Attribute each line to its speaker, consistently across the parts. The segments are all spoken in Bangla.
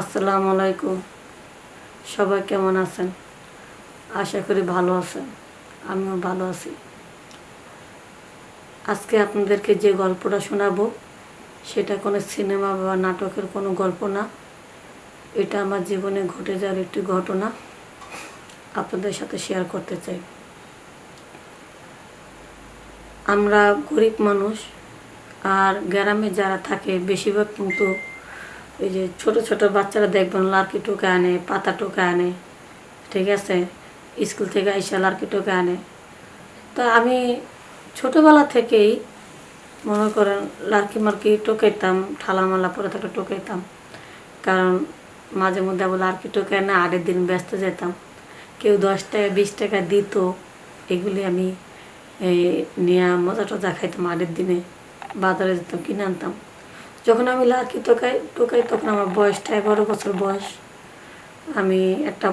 Speaker 1: আসসালামু আলাইকুম। সবাই কেমন আছেন? আশা করি ভালো আছেন। আমিও ভালো আছি। আজকে আপনাদেরকে যে গল্পটা শোনাবো, সেটা কোনো সিনেমা বা নাটকের কোনো গল্প না। এটা আমার জীবনে ঘটে যাওয়ার একটি ঘটনা আপনাদের সাথে শেয়ার করতে চাই। আমরা গরিব মানুষ আর গ্রামে যারা থাকে, বেশিরভাগ কিন্তু এই যে ছোট ছোট বাচ্চারা দেখবেন লার্কি টোকা আনে, পাতা টোকা আনে, ঠিক আছে? স্কুল থেকে আইসা লার্কি টোকা আনে। তো আমি ছোটোবেলা থেকেই মনে করেন লার্কি মার্কি টোকাইতাম ঠালামালা পরে থাকলে টোকাইতাম। কারণ মাঝে মধ্যে আবার লার্কি টোকায় না আগের দিন ব্যস্ত যেতাম। কেউ দশ টাকা, বিশ টাকা দিত, এগুলি আমি নিয়ে মজা টজা খাইতাম আগের দিনে। বাজারে যেতাম, কিনে আনতাম। যখন আমি লার্কি টোকাই টোকাই তখন আমার বয়সটা এগারো বছর বয়স। আমি একটা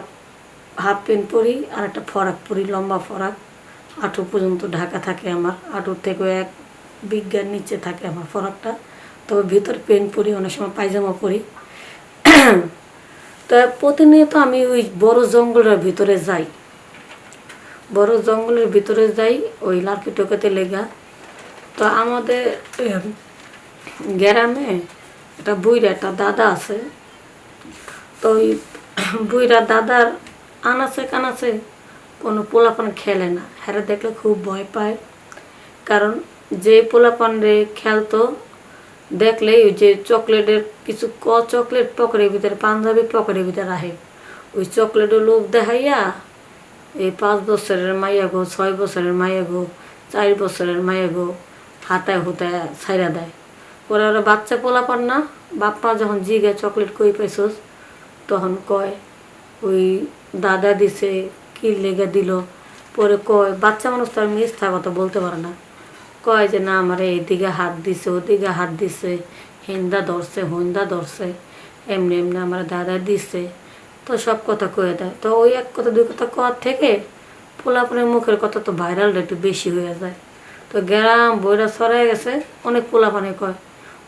Speaker 1: হাফ প্যান্ট পরি আর একটা ফরাক পরি, লম্বা ফরাক। আঁটু পর্যন্ত ঢাকা থাকে আমার আঁটুর থেকেও এক বিজ্ঞান নিচে থাকে আমার ফরাকটা। তবে ভিতর প্যান্ট পরি, অনেক সময় পায়জামা পরি। তো প্রতিনিয়ত আমি ওই বড় জঙ্গলের ভিতরে যাই। বড় জঙ্গলের ভিতরে যাই, ওই লার্কি টোকাতে লেগা। তো আমাদের গ্রামে একটা বুইরা একটা দাদা আছে। তো ওই বুইরা দাদার আনাচে কানাচে কোনো পোলাপান খেলে না। হ্যারে দেখলে খুব ভয় পায়। কারণ যে পোলাপান রে খেলতো, দেখলেই ওই যে চকলেটের কিছু ক চকলেট পকেটের ভিতরে, পাঞ্জাবি পকেটের ভিতরে রাখে। ওই চকলেটের লোভ দেখাইয়া এই পাঁচ বছরের মাইয়া গো, ছয় বছরের মাইয়া গো, চার বছরের মাইয়া গো, হাতায় হুতায় ছাইরা দেয়। পরে ওরা বাচ্চা পোলাপান না, বাপ্পা যখন জিগে চকলেট কই পাইছস, তখন কয়, ওই দাদা দিছে, কি লেগে দিল? পরে কয়, বাচ্চা মানুষ তো আর মিথ্যা কথা বলতে পারে না। কয় যে, না, আমার এইদিকে হাত দিছে, ওদিকে হাত দিছে, হিন্দা ধরছে, হুন্দা ধরছে, এমনি এমনি আমার দাদা দিছে। তো সব কথা কয়ে দেয়। তো ওই এক কথা, দুই কথা কওয়ার থেকে পোলাপনের মুখের কথা তো ভাইরালটা একটু বেশি হয়ে যায়। তো গ্রাম বইরা ছড়াই গেছে, অনেক পোলাপানে কয়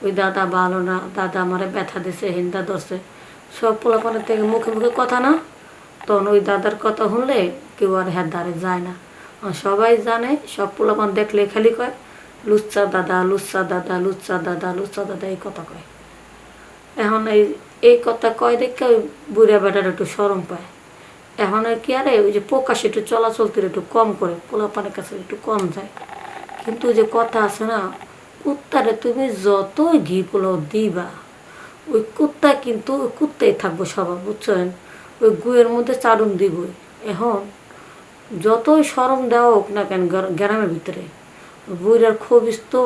Speaker 1: ওই দাদা ভালো না, দাদা আমারে ব্যথা দিছে, হিন্দা ধরছে। সব পোলাপানের থেকে মুখে মুখে কথা না, তখন ওই দাদার কথা শুনলে কেউ আর হ্যাঁ দ্বারে যায় না। সবাই জানে, সব পোলাপান দেখলে খালি কয়, লুচ্চা দাদা লুচ্চা দাদা লুচ্চা দাদা লুচ্চা দাদা, এই কথা কয়। এখন এই এই কথা কয় দেখে ওই বুড়া বেটার একটু সরম পায়। এখন কি আরে, ওই যে প্রকাশ একটু চলাচলতে একটু কম করে, পোলাপানের কাছে একটু কম যায়। কিন্তু যে কথা আছে না কুত্তারে তুমি যতই ঘি পোলাও দিবা, ওই কুত্তা কিন্তু ওই কুত্তাই থাকব সবার বুঝছেন? ওই গুয়ের মধ্যে চারণ দিবই। এখন যতই সরম দেওয়া হোক না কেন গ্রামের ভিতরে বুইরার খবিস তো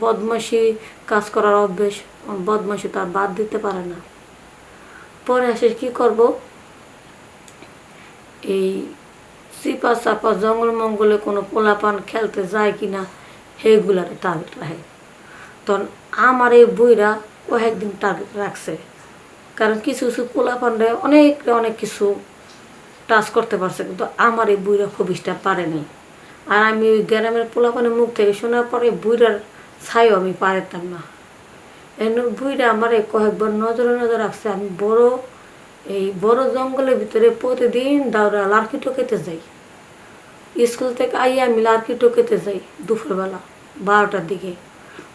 Speaker 1: বদমাসি কাজ করার অভ্যেস বদমাসি তার বাদ দিতে পারে না। পরে আসে কি করব? এই চিপা চাপা জঙ্গল মঙ্গলে কোনো পোলাপান খেলতে যায় কিনা সেইগুলারে টার্গেট রাখে। তখন আমার এই বইরা কয়েকদিন টার্গেট রাখছে। কারণ কিছু কিছু পোলাপানরে অনেক অনেক কিছু টাচ করতে পারছে, কিন্তু আমার এই বুইরা খবিসটা পারেনি আর আমি ওই গ্রামের পোলাপানের মুখ থেকে শোনার পরে বুইরার ছাইও আমি পারতাম না। এমনি বুইরা আমার কয়েকবার নজরে নজর রাখছে, আমি বড়, এই বড় জঙ্গলের ভিতরে প্রতিদিন দাওরা লার্কি টোকেতে যাই। স্কুল থেকে আইয়া আমি লার্কি টোকেতে যাই দুপুরবেলা, বারোটার দিকে।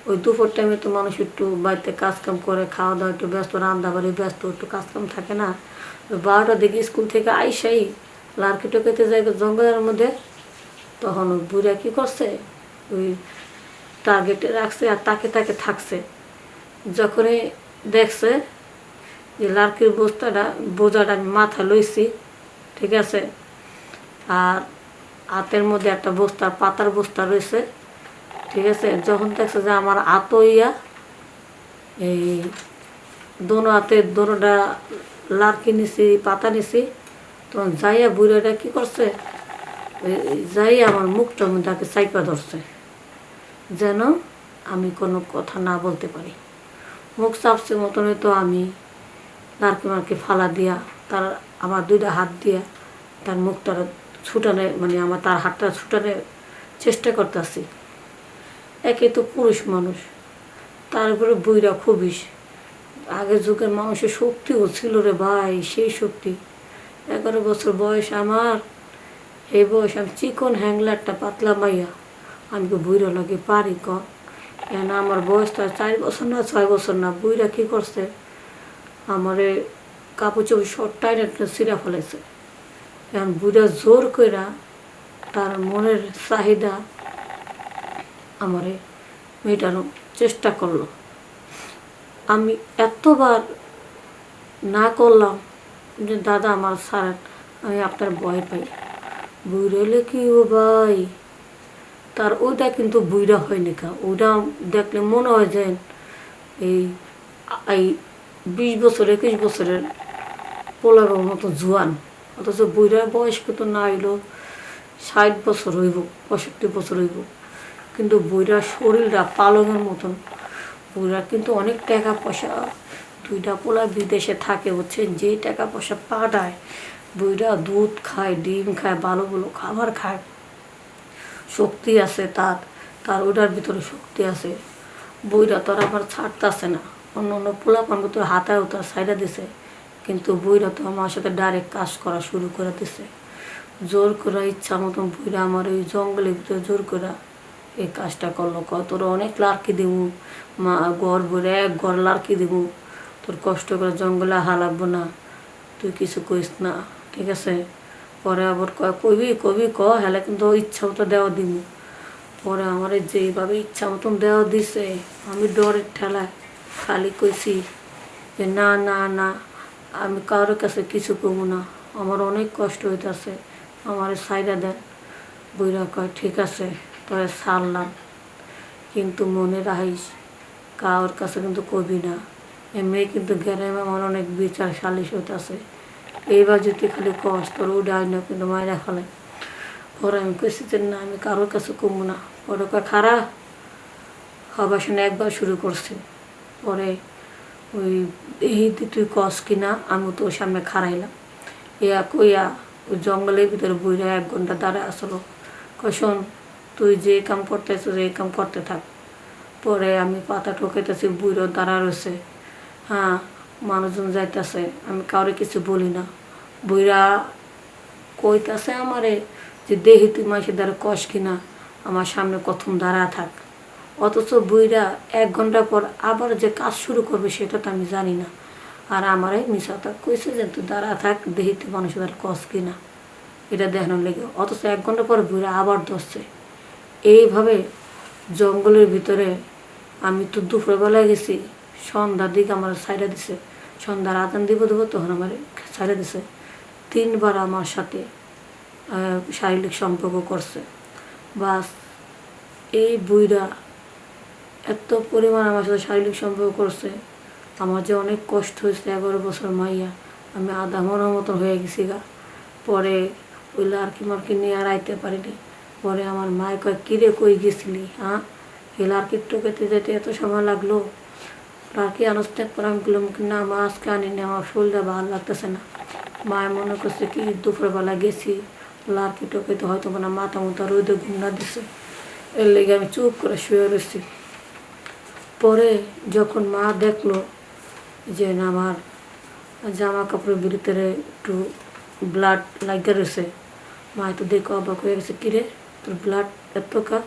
Speaker 1: ওই দুপুর টাইমে তো মানুষ একটু বাড়িতে কাজকাম করে খাওয়া দাওয়া একটু ব্যস্ত রান্না বাড়ি ব্যস্ত, একটু কাজকাম থাকে না। বারোটার দিকে স্কুল থেকে আইসাই লার্কি টোকেতে যাই জঙ্গলের মধ্যে। তখন ওই বুড়া কী করছে? ওই টার্গেটে রাখছে আর তাকে তাকে থাকছে। যখনই দেখছে যে লার্কির বস্তাটা, বোঝাটা আমি মাথা লইছি, ঠিক আছে? আর হাতের মধ্যে একটা বস্তা, পাতার বস্তা রয়েছে, ঠিক আছে? যখন দেখছে যে আমার হাত ইয়া, এই দোনো হাতে দোনোটা লার্কি নিছি, পাতা নিছি, তখন যাইয়া বুড়াটা কি করছে? যাই আমার মধ্যে তাকে চাইপা ধরছে, যেন আমি কোনো কথা না বলতে পারি। মুখ চাপছে মতনই তো আমি নারকে মারকে ফালা দিয়া, তার আমার দুইটা হাত দিয়া তার মুখটা ছুটানে মানে আমার তার হাতটা ছুটানে চেষ্টা করতেছি। একে তো পুরুষ মানুষ, তার উপরে বইরা খুবিস আগের যুগের মানুষের শক্তিও ছিল রে ভাই, সেই শক্তি। এগারো বছর বয়স আমার, এই বয়স আমি চিকন হ্যাংলারটা পাতলা মাইয়া আমি তো বুড়ো লাগে পারি ক? কেন আমার বয়সটা চার বছর না, ছয় বছর না? বুড়া কী করছে? আমারে কাপড় চোপড় শর্ট টাইট একটা সিরা ফেলেছে এখন বুড়া জোর কইরা তার মনের চাহিদা আমারে মেটানোর চেষ্টা করল। আমি এতবার না করলাম যে, দাদা, আমার সারেন, আমি আপনার ভয় পাই। বুড়েলে কি ও ভাই? তার ওইটা কিন্তু বুইরা হয় কা ওইটা দেখলে মনে হয় যে, এই এই বিশ বছর, একুশ বছরের পোলার মতো জোয়ান। অথচ বুইরার বয়স কিন্তু না হইল ষাট বছর হইব, পঁয়ষট্টি বছর হইব। কিন্তু বইরার শরীরটা পালঙের মতন। বইরা কিন্তু অনেক টাকা পয়সা, দুইটা পোলা বিদেশে থাকে হচ্ছে যে টাকা পয়সা পাঠায় বইরা দুধ খায়, ডিম খায়, ভালো ভালো খাবার খায়। শক্তি আছে তার তার ওটার ভিতরে শক্তি আছে। বইরা তোর আবার ছাড়তাছে না। অন্য অন্য পোলা পানকে তোর হাতায়ও তার সাইডা দিছে। কিন্তু বইরা তো আমার সাথে ডাইরেক্ট কাজ করা শুরু করে দিছে। জোর করা ইচ্ছা মতন বইরা আমার ওই জঙ্গলের ভিতরে জোর করা এই কাজটা করল। ক, তোর অনেক লার্কি দিব, মা গড় বইরে এক গড় লার্কি দিব। তোর কষ্ট করে জঙ্গলে হালাবো না, তুই কিছু কইস না, ঠিক আছে? পরে আবার কয় কবি কবি ক, হেলে কিন্তু ইচ্ছা মতো দেওয়া দিব। পরে আমার যেইভাবে ইচ্ছা মতন দেওয়া দিছে, আমি ডরের ঠেলায় খালি কইছি যে না না না আমি কারোর কাছে কিছু করব না। আমার অনেক কষ্ট হইতাছে। আমার সাইডা দেন। বইরা কয়, ঠিক আছে তবে সারলাম কিন্তু মনে রাখিস, কারোর কাছে কিন্তু কবি না। এমনি কিন্তু গ্রামে আমার অনেক বিচার সালিশ হইতাছে। এইবার যদি খালি কষ্ট তোর উঠাই না কিন্তু মায়েরা ফেলে। পরে আমি কইছি যে, না, আমি কারোর কাছে কমবো না। পরে কয় খারা হবার শুনে একবার শুরু করছি। পরে ওই এই তুই কস কিনা, আমি তো ওর সামনে খারাইলাম ইয়া কইয়া ওই জঙ্গলের ভিতরে বইরা এক ঘণ্টা দাঁড়ায় আসলো। কয়, শোন, তুই যে কাম করতেছ, এই কাম করতে থাক। পরে আমি পাতা ঠকাইতেছি বুড়ো দাঁড়া রয়েছে। হ্যাঁ মানুষজন যাইতেছে, আমি কাউরে কিছু বলি না। বুইরা কইতাছে আমারে যে, দেহি, তুই মাসে দ্বারা কষ কিনা, আমার সামনে কথম দাঁড়া থাক। অথচ বইরা এক ঘণ্টা পর আবার যে কাজ শুরু করবে সেটা তো আমি জানি না। আর আমারে মিশাতা কইছে যে, তুই দাঁড়া থাক দেহি তুই মানুষের কস কিনা? এটা দেখানোর লেগে অথচ এক ঘণ্টা পর বইরা আবার ধরছে এইভাবে জঙ্গলের ভিতরে আমি তো দুপুরবেলায় গেছি, সন্ধ্যার দিকে আমার সাইডে দিছে। সন্ধ্যার আদান দিব দেবো তখন আমার সাইডে দিছে। তিনবার আমার সাথে শারীরিক সম্পর্ক করছে। বাস এই বুইরা এত পরিমাণ আমার সাথে শারীরিক সম্পর্ক করছে। আমার যে অনেক কষ্ট হয়েছে এগারো বছর মাইয়া, আমি আধা মনের মতন হয়ে গেছি গা। পরে ওই লার্কি মার্কি নিয়ে আর আইতে পারিনি। পরে আমার মায় কয় কিরে কই গেছিলি? হ্যাঁ এই লার্কির টোকেতে যেতে এত সময় লাগল? লার্কি আনস্তে আমি বললাম কি না, মা আজকে আনিনি, আমার শরীরটা ভালো লাগতেছে না। মায় মনে করছে, কি দুপুরবেলা গেছি, লার্কি টোকেতে হয়তো মানে মাথা মতো রোদে ঘুম না দিছে। এর লেগে আমি চুপ করে শুয়ে রয়েছি পরে যখন মা দেখল যে না, আমার জামা কাপড়ের ভিতরে একটু ব্লাড লাগিয়ে রয়েছে, মা তো দেখো অবাক হয়ে গেছে কিরে তোর ব্লাড এত কা?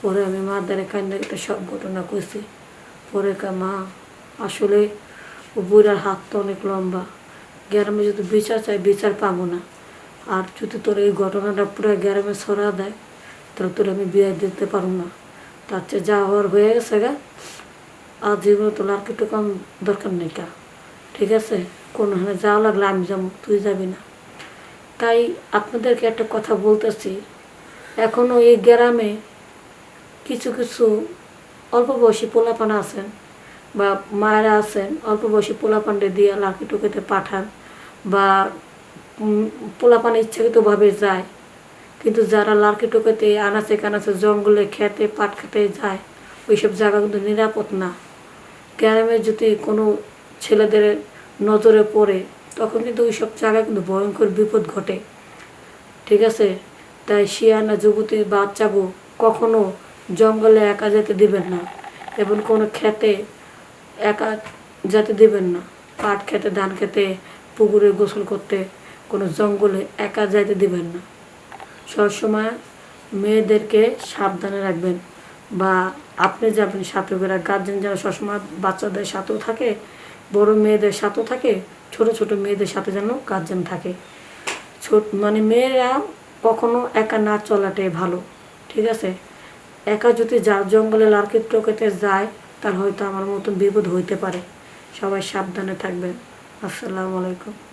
Speaker 1: পরে আমি মা দ্বারা কান্দা একটা সব ঘটনা কইছি। পরে কা মা, আসলে ও বুড়ার হাত তো অনেক লম্বা। গ্রামে যদি বিচার চাই, বিচার পাবো না। আর যদি তোর এই ঘটনাটা পুরো গ্রামে ছড়া দেয়, তাহলে তোর আমি বিয়ে দিতে পারব না। তার চেয়ে যা হওয়ার হয়ে গেছে গা। আর জীবনে তোর আর কিছু কম দরকার নেই কা। ঠিক আছে? কোনো হানে যাওয়া লাগলে আমি যাব, তুই যাবি না। তাই আপনাদেরকে একটা কথা বলতেছি। এখনও এই গ্রামে কিছু কিছু অল্প বয়সী পোলাপানা আছেন বা মায়েরা আছেন, অল্প বয়সী পোলাপান্ডে দিয়ে লাকি টুকেতে পাঠান বা পোলাপানে ইচ্ছাকৃতভাবে যায়। কিন্তু যারা লার্কি টোকেতে আনাচে কানাচে জঙ্গলে খেতে, পাট খেতে যায়, ওইসব জায়গা কিন্তু নিরাপদ না। গ্রামে যদি কোনো ছেলেদের নজরে পড়ে, তখন কিন্তু ওইসব জায়গায় কিন্তু ভয়ঙ্কর বিপদ ঘটে। ঠিক আছে? তাই শিয়ানা যুবতী বাচ্চাগো কখনো জঙ্গলে একা যেতে দিবেন না এবং কোনো খেতে একা যেতে দিবেন না। পাট খেতে, ধান খেতে, পুকুরে গোসল করতে কোনো জঙ্গলে একা যাইতে দিবেন না। সবসময় মেয়েদেরকে সাবধানে রাখবেন বা আপনি যাবেন সাথে করে গার্জেন যারা সবসময় বাচ্চাদের সাথেও থাকে, বড় মেয়েদের সাথেও থাকে, ছোট ছোট মেয়েদের সাথে যেন গার্জেন থাকে। ছোট মানে মেয়েরা কখনো একা না চলাটাই ভালো, ঠিক আছে? একা যদি যা, জঙ্গলে লার্কির টোকেতে যায়, তার হয়তো আমার মতন বিপদ হইতে পারে। সবাই সাবধানে থাকবেন। আসসালামু আলাইকুম।